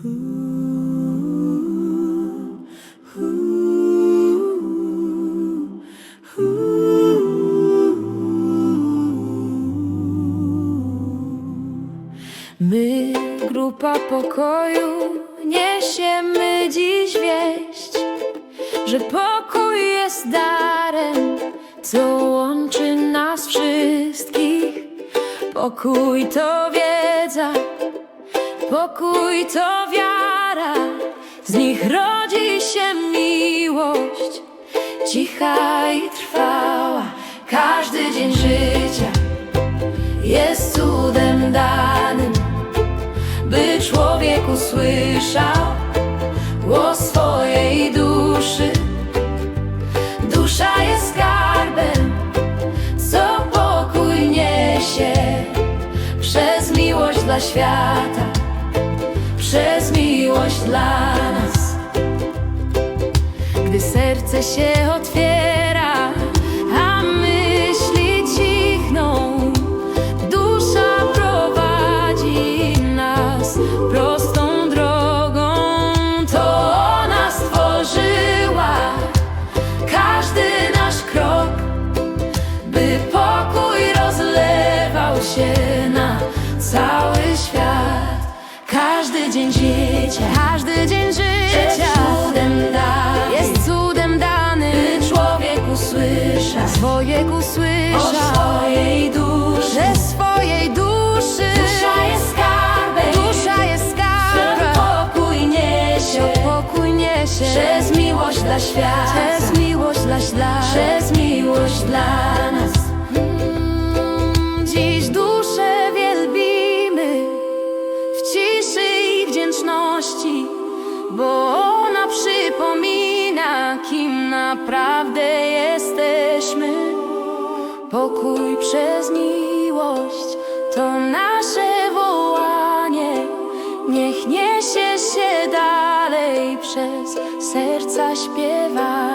My, grupa pokoju, niesiemy dziś wieść, że pokój jest darem, co łączy nas wszystkich. Pokój to wiedza, pokój to wiara, z nich rodzi się miłość, cicha i trwała, każdy dzień życia jest cudem danym, by człowiek usłyszał głos swojej duszy. Dusza jest skarbem, co pokój niesie przez miłość dla świata, przez miłość dla nas. Gdy serce się otwiera, Każdy dzień życia, każdy dzień życia. Jest cudem dany, jest cudem dany, by człowiek usłysza, człowiek usłysza. o swojej duszy, ze swojej duszy. Dusza jest skarbem, dusza jest skarbem, pokój niesie, pokój niesie, przez miłość dla świata, przez miłość dla świata, przez miłość dla nas. Mm, Dziś duszę kim naprawdę jesteśmy. Pokój przez miłość to nasze wołanie. Niech niesie się dalej przez serca śpiewa.